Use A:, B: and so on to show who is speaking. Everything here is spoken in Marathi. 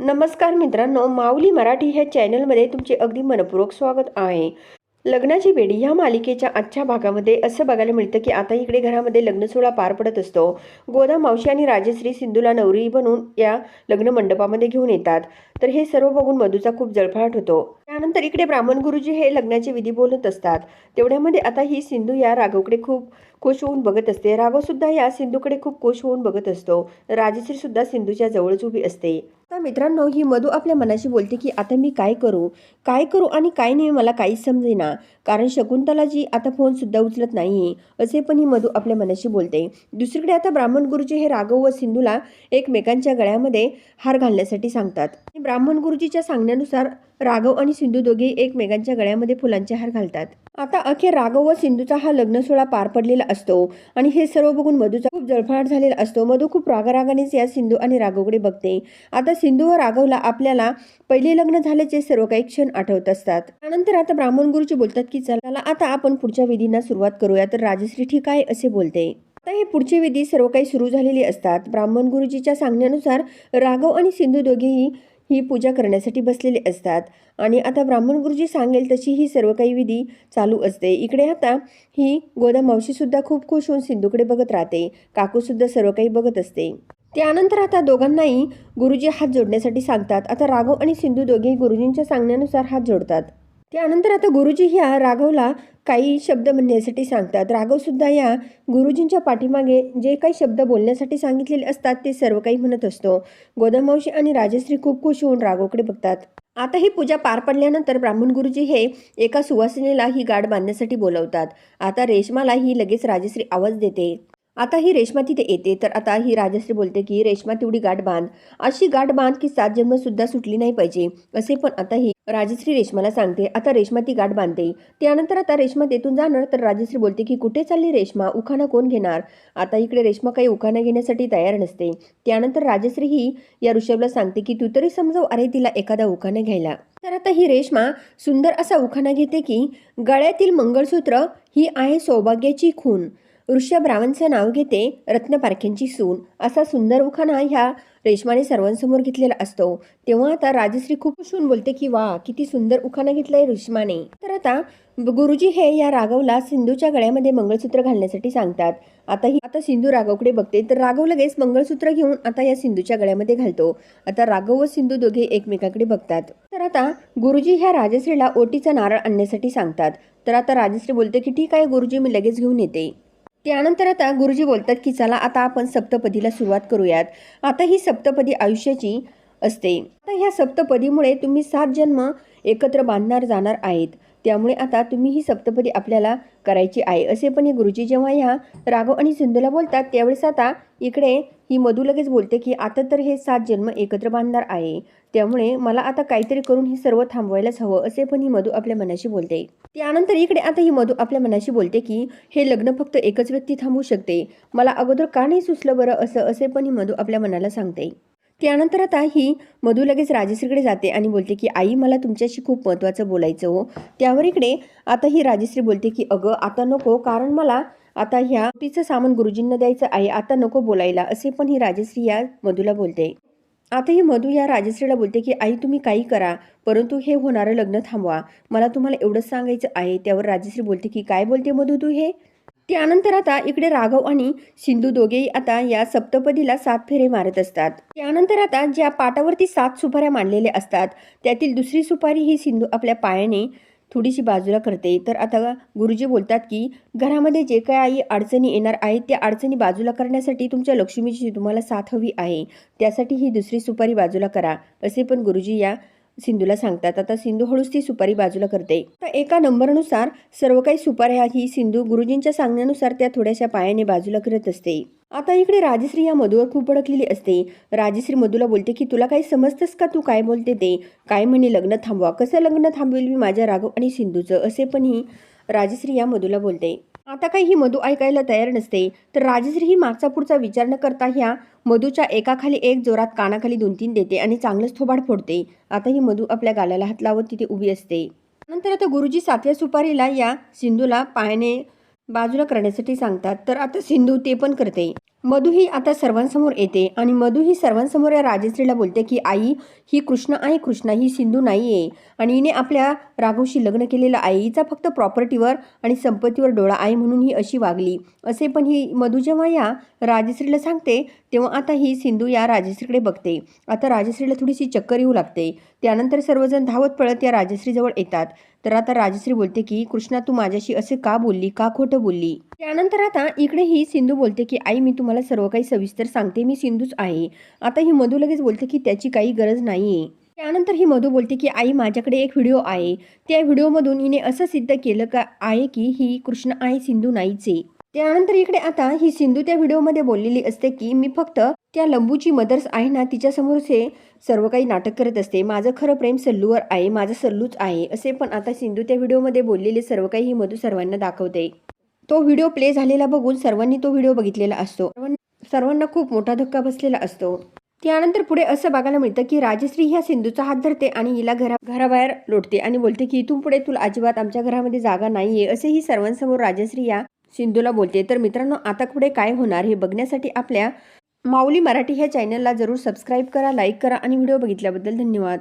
A: नमस्कार मित्रांनो माऊली मराठी ह्या चॅनलमध्ये तुमचे अगदी मनपूर्वक स्वागत आहे. लग्नाची बेडी ह्या मालिकेच्या आजच्या भागामध्ये असं बघायला मिळतं की आता इकडे घरामध्ये लग्नसोहळा पार पडत असतो. गोदा मावशी आणि राजश्री सिंधूला नवरी बनून या लग्न मंडपामध्ये घेऊन येतात. तर हे सर्व बघून मधूचा खूप जळफळाट होतो. त्यानंतर इकडे ब्राह्मण गुरुजी हे लग्नाचे विधी बोलत असतात. तेवढ्यामध्ये आता ही सिंधू या राघवकडे खूप खुश होऊन बघत असते. राघवसुद्धा या सिंधूकडे खूप खुश होऊन बघत असतो. राजश्रीसुद्धा सिंधूच्या जवळच उभी असते. आता मित्रांनो ही मधू आपल्या मनाशी बोलते की आता मी काय करू? काय करू आणि काय नाही मला काहीच समजेना. कारण शकुंतलाजी आता फोनसुद्धा उचलत नाही असे पण ही मधू आपल्या मनाशी बोलते. दुसरीकडे आता ब्राह्मण गुरुजी हे राघव व सिंधूला एकमेकांच्या गळ्यामध्ये हार घालण्यासाठी सांगतात. ब्राह्मण गुरुजीच्या सांगण्यानुसार राघव आणि सिंधू दोघेही एकमेकांच्या गळ्यामध्ये फुलांचे हार घालतात. आता अखेर राघव व सिंधूचा हा लग्न सोहळा पार पडलेला असतो आणि हे सर्व बघून मधूचा खूप जळफळाट झालेला असतो. मधू खूप रागारागानेच या सिंधू आणि राघवकडे बघते. आता सिंधू व राघवला आपल्याला पहिले लग्न झाल्याचे सर्व काही क्षण आठवत असतात. त्यानंतर आता ब्राह्मण गुरुजी बोलतात की चला आता आपण पुढच्या विधींना सुरुवात करूया. तर राजश्री ठीक आहे असे बोलते. आता हे पुढचे विधी सर्व काही सुरू झालेले असतात. ब्राह्मण गुरुजीच्या सांगण्यानुसार राघव आणि सिंधू दोघेही ही पूजा करण्यासाठी बसलेले असतात. आणि आता ब्राह्मण गुरुजी सांगेल तशी ही सर्व काही विधी चालू असते. इकडे आता ही गोदा मावशीसुद्धा खूप खुश होऊन सिंधूकडे बघत राहते. काकूसुद्धा सर्व काही बघत असते. त्यानंतर आता दोघांनाही गुरुजी हात जोडण्यासाठी सांगतात. आता राघव आणि सिंधू दोघेही गुरुजींच्या सांगण्यानुसार हात जोडतात. त्यानंतर आता गुरुजी ह्या राघवला काही शब्द म्हणण्यासाठी सांगतात. राघवसुद्धा या गुरुजींच्या पाठीमागे जे काही शब्द बोलण्यासाठी सांगितलेले असतात ते सर्व काही म्हणत असतो. गोदामावशी आणि राजश्री खूप खुश होऊन राघवकडे बघतात. आता ही पूजा पार पडल्यानंतर ब्राह्मण गुरुजी हे एका सुवासिनीला ही गाठ बांधण्यासाठी बोलवतात. आता रेशमाला ही लगेच राजश्री आवाज देते. आता ही रेशमा तिथे येते तर आता ही राजश्री बोलते की रेशमा तेवढी गाठ बांध. अशी गाठ बांध की सात जन्म सुद्धा सुटली नाही पाहिजे. असे पण आता ही राजश्री रेशमाला सांगते आता रेशमा ती गाठ बांधते. त्यानंतर आता रेशमा तेथून जाणार. तर राजश्री बोलते की कुठे चालली रेशमा? उखाणा कोण घेणार? आता इकडे रेशमा काही उखाणा घेण्यासाठी तयार नसते. त्यानंतर राजश्री ही या ऋषभला सांगते की तू तरी समजव अरे तिला एखादा उखाणा घ्यायला. तर आता ही रेशमा सुंदर असा उखाणा घेते की गळ्यातील मंगळसूत्र ही आहे सौभाग्याची खून ऋषभ रावणचं नाव घेते रत्नपारख्यांची सून. असा सुंदर उखाणा ह्या रेशमाने सर्वांसमोर घेतलेला असतो. तेव्हा आता राजश्री खूप खुश होऊन बोलते की वा किती सुंदर उखाणा घेतलाय रेशमाने तर आता गुरुजी हे या राघवला सिंधूच्या गळ्यामध्ये मंगळसूत्र घालण्यासाठी सांगतात. आता ही आता सिंधू राघवकडे बघते तर राघव लगेच मंगळसूत्र घेऊन आता या सिंधूच्या गळ्यामध्ये घालतो. आता राघव व सिंधू दोघे एकमेकाकडे बघतात. तर आता गुरुजी ह्या राजश्रीला ओटीचा नारळ आणण्यासाठी सांगतात. तर आता राजश्री बोलते की ठीक आहे गुरुजी मी लगेच घेऊन येते. त्यानंतर आता गुरुजी बोलतात की चला आता आपण सप्तपदीला सुरुवात करूयात. आता ही सप्तपदी आयुष्याची असते. आता ह्या सप्तपदीमुळे तुम्ही सात जन्म एकत्र बांधणार जाणार आहेत. त्यामुळे आता तुम्ही ही सप्तपदी आपल्याला करायची आहे. असे पण हे गुरुजी जेव्हा ह्या राघव आणि सिंधूला बोलतात त्यावेळेस आता इकडे ही मधू लगेच बोलते की आता तर हे सात जन्म एकत्र बांधणार आहे. त्यामुळे मला आता काहीतरी करून हे सर्व थांबवायलाच हवं असे पण ही मधू आपल्या मनाशी बोलते. त्यानंतर इकडे आता ही मधू आपल्या मनाशी बोलते की हे लग्न फक्त एकच व्यक्ती थांबवू शकते. मला अगोदर का नाही सुचलं बरं असं असे पण ही मधू आपल्या मनाला सांगते. त्यानंतर आता ही मधू लगेच राजेश्रीकडे जाते आणि बोलते की आई मला तुमच्याशी खूप महत्त्वाचं बोलायचं हो. त्यावर इकडे आता ही राजश्री बोलते की अगं आता नको कारण मला आता ह्या तिचं सामान गुरुजींना द्यायचं आहे आता नको बोलायला असे पण ही राजेश्री या मधूला बोलते. आता ही मधू या राजश्रीला बोलते की आई तुम्ही काही करा परंतु हे होणारं लग्न थांबवा. मला तुम्हाला एवढंच सांगायचं आहे. त्यावर राजश्री बोलते की काय बोलते मधू तू हे? त्यानंतर आता इकडे राघव आणि सिंधू दोघेही आता या सप्तपदीला सात फेरे मारत असतात. त्यानंतर आता ज्या पाटावरती सात सुपाऱ्या मांडलेल्या असतात त्यातील दुसरी सुपारी ही सिंधू आपल्या पायाने थोडीशी बाजूला करते. तर आता गुरुजी बोलतात की घरामध्ये जे काही अडचणी येणार आहेत त्या अडचणी बाजूला करण्यासाठी तुमच्या लक्ष्मीची तुम्हाला साथ हवी आहे. त्यासाठी ही दुसरी सुपारी बाजूला करा. असे पण गुरुजी या सिंधूला सांगतात. आता सिंधू हळूच ती सुपारी बाजूला करते. तर एका नंबरनुसार सर्व काही सुपाऱ्या ही सिंधू गुरुजींच्या सांगण्यानुसार त्या थोड्याशा पायाने बाजूला करत असते. आता इकडे राजश्री या मधूवर खूप भडकलेली असते. राजश्री मधूला बोलते की तुला काही समजतंस का तू काय बोलते ते? काय म्हणे लग्न थांबवा. कसं लग्न थांबवेल मी माझ्या राघव आणि सिंधूचं? असे पण ही राजश्री या मधूला बोलते. आता काही ही मधू ऐकायला तयार नसते तर राजश्री ही मागचा पुढचा विचार न करता ह्या मधूच्या एकाखाली एक जोरात कानाखाली दोन तीन देते आणि चांगलंच थोबाड फोडते. आता ही मधू आपल्या गालाला हात लावत तिथे उभी असते. नंतर आता गुरुजी सातव्या सुपारीला या सिंधूला पायाने बाजूला करण्यासाठी सांगतात तर आता सिंधू ते पण करते. मधू ही आता सर्वांसमोर येते आणि मधू ही सर्वांसमोर या राजश्रीला बोलते की आई ही कृष्ण आहे कृष्णा ही सिंधू नाही आहे आणि हिने आपल्या राघवशी लग्न केलेलं आहे. हिचा फक्त प्रॉपर्टीवर आणि संपत्तीवर डोळा आहे म्हणून ही अशी वागली. असे पण ही मधू जेव्हा या राजश्रीला सांगते तेव्हा आता ही सिंधू या राजश्रीकडे बघते. आता राजश्रीला थोडीशी चक्कर येऊ लागते. त्यानंतर सर्वजण धावत पळत या राजश्रीजवळ येतात. तर आता राजश्री बोलते की कृष्णा तू माझ्याशी असे का बोलली? का खोटं बोलली? त्यानंतर आता इकडे ही सिंधू बोलते की आई मी तुम्हाला सर्व काही सविस्तर सांगते मी सिंधूच आहे. आता ही मधू लगेच बोलते की त्याची काही गरज नाही त्यानंतर ही मधू बोलते की आई माझ्याकडे एक व्हिडिओ आहे. त्या व्हिडिओमधून हिने असं सिद्ध केलं का आहे की ही कृष्ण आहे सिंधू नाहीचे? त्यानंतर इकडे आता ही सिंधू त्या व्हिडिओमध्ये बोललेली असते की मी फक्त त्या लंबूची मदर्स आहे ना तिच्यासमोरचे सर्व काही नाटक करत असते. माझं खरं प्रेम सल्लूवर आहे माझं सल्लूच आहे. असे पण आता सिंधू त्या व्हिडिओमध्ये बोललेले सर्व काही ही मधू सर्वांना दाखवते. तो व्हिडिओ प्ले झालेला बघून सर्वांनी तो व्हिडिओ बघितलेला असतो. सर्वांना- सर्वांना खूप मोठा धक्का बसलेला असतो. त्यानंतर पुढे असं बघायला मिळतं की राजश्री ह्या सिंधूचा हात धरते आणि हिला घरा घराबाहेर लोटते आणि बोलते की इथून पुढे तुला अजिबात आमच्या घरामध्ये जागा नाहीये असेही सर्वांसमोर राजश्री या सिंधूला बोलते. तर मित्रांनो आता पुढे काय होणार हे बघण्यासाठी आपल्या माऊली मराठी ह्या चॅनलला जरूर सबस्क्राईब करा लाईक करा आणि व्हिडिओ बघितल्याबद्दल धन्यवाद.